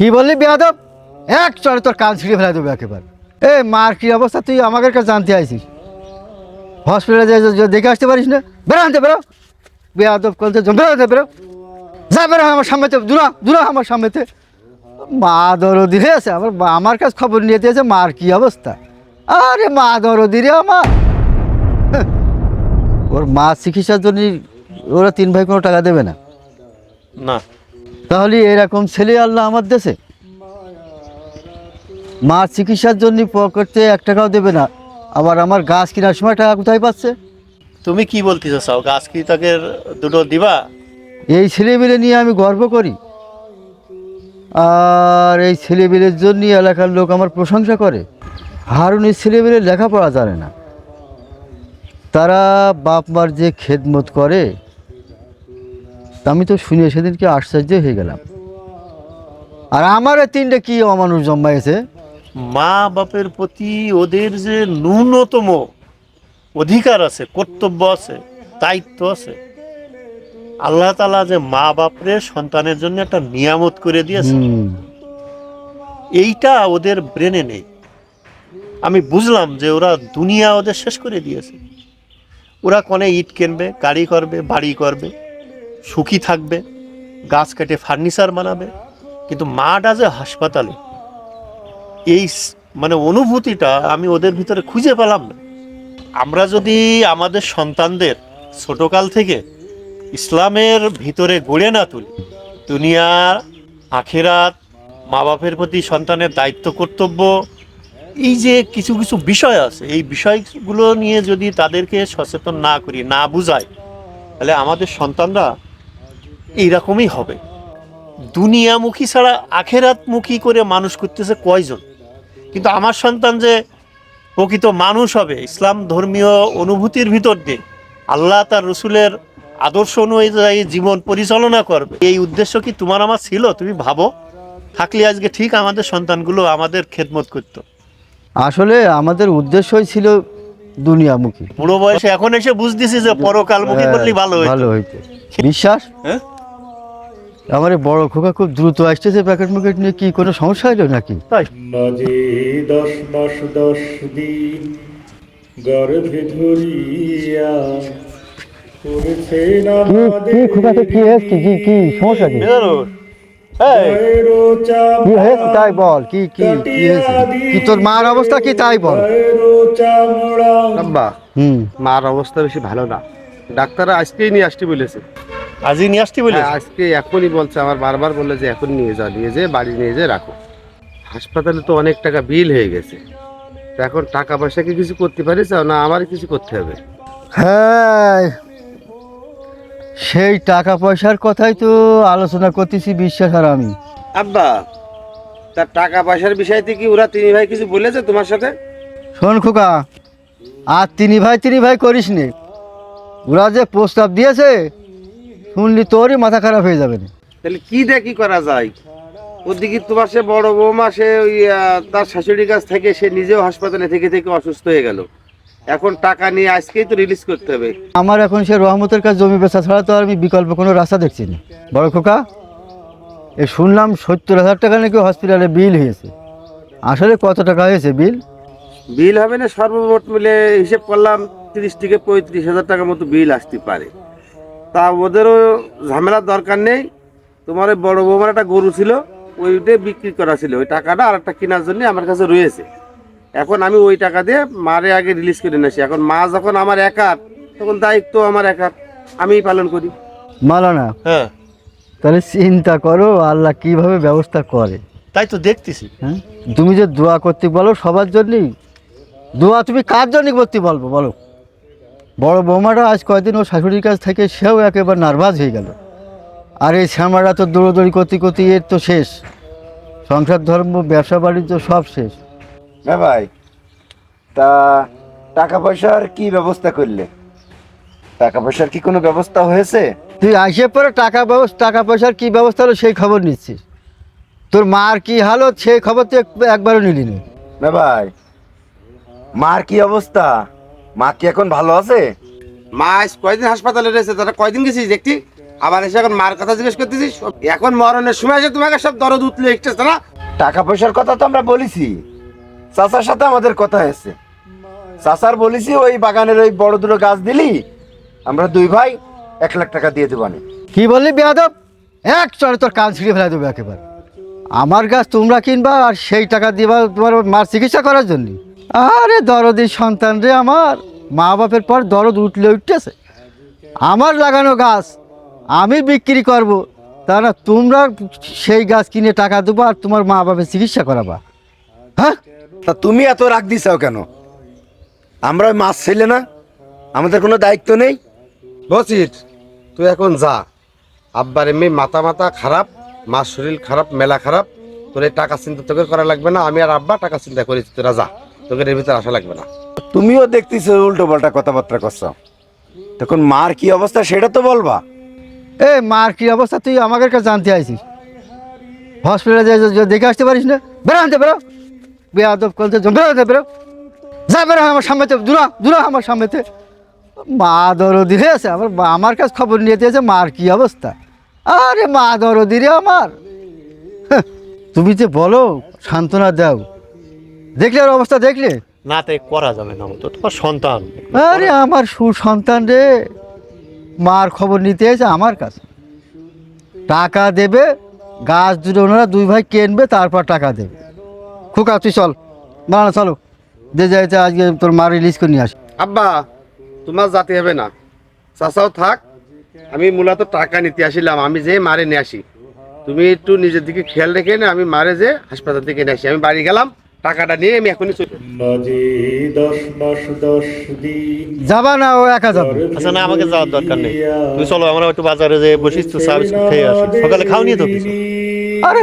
কি বললি বেয়াদব? এক চড়ে তোর কান ছিঁড়ে ফেলে দেবো একেবারে। এ, মার কি অবস্থা? তুই আমাদের কাছে জানতে আইছিস। হসপিটালে যে দেখে আসতে পারিস না? বেরো আনতে, বেরো। বেয়াদব করতে বেরো আনতে, বেরো। যা, বেরো আমার সামনেতে দূরা দূরা আমার সামনেতে মা দরদি হয়েছে আমার আমার কাছে খবর নিয়ে দিয়েছে, মার কি অবস্থা? আরে মা দরদি রে আমার। হ্যাঁ। ওর মা চিকিৎসার জন্য ওরা তিন ভাই কোনো টাকা দেবে না। না। তাহলে এরকম ছেলে আল্লাহ আমার দেশে? মার চিকিৎসার জন্য পকেটে এক টাকাও দেবে না। আবার আমার গাছ কেনার সময় টাকা কোথায় পাচ্ছে? তুমি কি বলতে চাও গাছ কি তাকে দুটো দিবা? এই ছেলেমেলে নিয়ে আমি গর্ব করি। আর এই ছেলেমেলের জন্য এলাকার লোক আমার প্রশংসা করে। হারুন এই ছেলেমেলে লেখাপড়া জানে না। তারা বাপ মার যে খেদমত করে তা আমি তো শুনে সেদিনকে আশ্চর্য হয়ে গেলাম। আর আমার তিনটে কি অমানুষ জন্মাইছে? মা বাপের প্রতি ওদের যে ন্যূনতম অধিকার আছে কর্তব্য আছে দায়িত্ব আছে আল্লাহ তালা যে মা বাপরে সন্তানের জন্য একটা নিয়ামত করে দিয়েছে। এইটা ওদের ব্রেনে নেই। আমি বুঝলাম যে ওরা দুনিয়া ওদের শেষ করে দিয়েছে। ওরা কনে ইট কিনবে গাড়ি করবে বাড়ি করবে। সুখী থাকবে, গাছ কেটে ফার্নিচার বানাবে, কিন্তু মাটা যে হাসপাতালে। এই মানে অনুভূতিটা আমি ওদের ভিতরে খুঁজে পেলাম না। আমরা যদি আমাদের সন্তানদের ছোটকাল থেকে ইসলামের ভিতরে গড়ে না তুলি দুনিয়ার আখেরাত মা বাপের প্রতি সন্তানের দায়িত্ব, কর্তব্য, এই যে কিছু কিছু বিষয় আছে, এই বিষয়গুলো নিয়ে যদি তাদেরকে সচেতন না করি, না বুঝাই, তাহলে আমাদের সন্তানরা এইরকমই হবে। দুনিয়ামুখী ছাড়া আখেরাতমুখী করে মানুষ করতেছে কয়জন? কিন্তু আমার সন্তান যে প্রকৃত মানুষ হবে ইসলাম ধর্মীয় অনুভূতির ভিতর দিয়ে আল্লাহ তার রসুলের আদর্শ অনুযায়ী জীবন পরিচালনা করবে। এই উদ্দেশ্য কি তোমার আমার ছিল? তুমি ভাবো। থাকলে আজকে ঠিক আমাদের সন্তানগুলো আমাদের খেদমত করতো। আসলে আমাদের উদ্দেশ্যই ছিল দুনিয়ামুখী। বুড়ো বয়সে এখন এসে বুঝতেছি যে পরকালমুখী করলে ভালো হ্যাঁ, ভালো হইতো। বিশ্বাস? হ্যাঁ? আমার এই বড় খোকা খুব দ্রুত আসতেছে প্যাকেট ম্যাকেট নিয়ে কি কোনো সমস্যা হলো নাকি? তাই। মাঝে দশ মাস দশ দিন গর্ভে ধরিয়া না কি কি খোকাতে কি হয়েছে? কি কি সমস্যা কি? কি হয়েছে? তাই বল কি কি কি হয়েছে? কি তোর মার অবস্থা কি? তাই বল। হুম। মার অবস্থা বেশি ভালো না। ডাক্তাররা আজকেই নিয়ে আসতে বলেছে। আজই নিয়ে আসতে বলে হ্যাঁ, আজকে এখনই বলছে আমার বারবার বললে যে এখন নিয়ে যাও নিয়ে যেয়ে বাড়ি নিয়ে যেয়ে রাখো। হাসপাতালে তো অনেক টাকা বিল হয়ে গেছে। তা এখন টাকা পয়সা কি কিছু করতে পারিস? না আমার কিছু করতে হবে। হ্যাঁ সেই টাকা পয়সার কথাই তো আলোচনা করতেছি বিশ্বাস আর আমি। আব্বা তার টাকা পয়সার বিষয়তে কি ওরা তিনি ভাই কিছু বলেছে তোমার সাথে? শোন খোকা আর তিনি ভাই তিনি ভাই করিস নে ওরা যে প্রস্তাব দিয়েছে শুনলি তোরই মাথা খারাপ হয়ে যাবে না তাহলে কি কি করা যায়? ওদিকে তোমার সে বড় বৌমা সে ওই আহ, তার শাশুড়ির কাছ থেকে সে নিজেও হাসপাতালে থেকে থেকে অসুস্থ হয়ে গেল। এখন টাকা নিয়ে আজকেই তো রিলিজ করতে হবে। আমার এখন সে রহমতের কাছে জমি বেচা ছাড়া তো আর আমি বিকল্প কোনো রাস্তা দেখছি না। বড় খোকা এ শুনলাম সত্তর হাজার টাকা নাকি হসপিটালে বিল হয়েছে। আসলে কত টাকা হয়েছে বিল বিল হবে না সর্বমোট মিলে হিসেব করলাম তিরিশ থেকে পঁয়ত্রিশ হাজার টাকার মতো বিল আসতে পারে। তা ওদেরও ঝামেলার দরকার নেই। তোমার ওই বড় বৌমার একটা গরু ছিল ওইটাই বিক্রি করা ছিল। ওই টাকাটা আর একটা কেনার জন্য আমার কাছে রয়েছে। এখন আমি ওই টাকা দিয়ে মারে আগে রিলিজ করে নিয়েছি এখন মা যখন আমার একার তখন দায়িত্ব আমার একার। আমিই পালন করি। মালানা হ্যাঁ। তাহলে চিন্তা করো আল্লাহ কীভাবে ব্যবস্থা করে। তাই তো দেখতেছি। হ্যাঁ? তুমি যে দোয়া করতে বলো সবার জন্যই। দোয়া তুমি কার জন্য করতে বলব বলো? বড় বৌমাটা আজ কয়দিন ও শাশুড়ির কাছ থেকে সেও একেবারে নার্ভাস হয়ে গেল। আর এই শ্যামারা তো দৌড়োদৌড়ি করতে করতে এর তো শেষ। সংসার ধর্ম ব্যবসা বাণিজ্য সব শেষ। হ্যাঁ ভাই তা টাকা পয়সার কি ব্যবস্থা করলে? টাকা পয়সার কি কোনো ব্যবস্থা হয়েছে? তুই আসে পরে টাকা ব্যবস্থা টাকা পয়সার কী ব্যবস্থা হলো সেই খবর নিচ্ছিস। তোর মার কি হালত সেই খবর তুই এক- একবারও নিলি না ভাই মার কি অবস্থা? মা কি এখন ভালো আছে? মা আজ কয়দিন হাসপাতালে রয়েছে? তারা কয়দিন গেছিস দেখতি? আবার এসে এখন মার কথা জিজ্ঞেস করতেছিস? এখন মরণের সময় এসে তোমাকে সব দরদ উতলে এসতেছে না? টাকা পয়সার কথা তো আমরা বলেছি। চাচার সাথে আমাদের কথা হয়েছে। চাচার বলেছি ওই বাগানের ওই বড় দুটো গাছ দিলি আমরা দুই ভাই এক লাখ টাকা দিয়ে দেবানি কি বললি বেয়াদব? এক চড়ে তোর কান ছিঁড়ে ফেলে দেবো একেবারে। আমার গাছ তোমরা কিনবা আর সেই টাকা দিবা তোমার মার চিকিৎসা করার জন্য। আরে দরদি সন্তান রে আমার। মা বাপের পর দরদ উঠলে উঠতেছে। আমার লাগানো গাছ আমি বিক্রি করব। তা না তোমরা সেই গাছ কিনে টাকা দেবো আর তোমার মা বাপের চিকিৎসা করাবা। হ্যাঁ? তা তুমি এত রাগ দিছাও কেন? আমরা মাছ ছেলে না আমাদের কোনো দায়িত্ব নেই। বসির তুই এখন যা। আব্বার এমনি মাথা মাথা খারাপ মার শরীর খারাপ মেলা খারাপ। তোর এই টাকা চিন্তা তোকে করা লাগবে না আমি আর আব্বা টাকা চিন্তা করেছি তোরা যা। তোকে এর ভিতরে আসা লাগবে না। তুমিও দেখতেছো উল্টো পাল্টা কথাবার্তা করছ। তখন মার কি অবস্থা সেটা তো বলবা। এ মার কি অবস্থা? তুই আমাদের কাছে জানতে আইছিস হসপিটালে যে যে দেখে আসতে পারিস না? বেরো আনতে বেরো। বেয়াদব করতে বেরো আনতে বেরো। যা বেরো আমার সামনেতে দূরা দূরা আমার সামনেতে মা দরদি আছে আমার আমার কাছে খবর নিয়ে দিয়েছে মার কি অবস্থা? আরে মা দরদি রে আমার। হ্যাঁ, তুমি যে বলো সান্ত্বনা দাও। দেখলে ওর অবস্থা দেখলে? না তাই করা যাবে না তো তোমার সন্তান। আরে আমার সুসন্তান রে। মার খবর নিতে এসে আমার কাছে। টাকা দেবে গাছ দুটো ওনারা দুই ভাই কেনবে তারপর টাকা দেবে। খুকা তুই চল। না না চলো যে যাইতে আজকে তোর মা রিলিজ করে নিয়ে আস। আব্বা তোমার জাতি হবে না। চাচাও থাক আমি মূলত টাকা নিতে আসিলাম। আমি যে মারে নিয়ে আসি। তুমি একটু নিজের দিকে খেয়াল রেখে না আমি মারে যে হাসপাতাল থেকে নিয়ে আসি। আমি বাড়ি গেলাম টাকাটা নিয়ে আমি এখনই চলে মাঝে দশ মাস দশ দিন যাবা না ও একা যাবে? আচ্ছা না আমাকে যাওয়ার দরকার নেই। তুমি চলো আমরা একটু বাজারে যে বসিস তো চা বিস্কুট খেয়ে আসি। সকালে খাও নিয়ে তো কিছু? আরে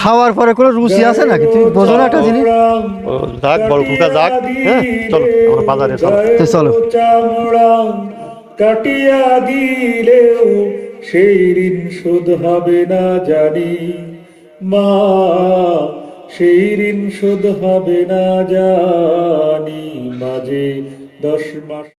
খাওয়ার পরে কোনো রুচি আছে নাকি? তুমি বোঝো না একটা জিনিস। যাক বড় কুকা যাক। হ্যাঁ চলো আমরা বাজারে চলো। চলো। চামড়া কাটিয়া দিলেও সেই ঋণ শোধ হবে না জানি। মা সেই ঋণ শোধ হবে না জানি মাঝে দশ মাস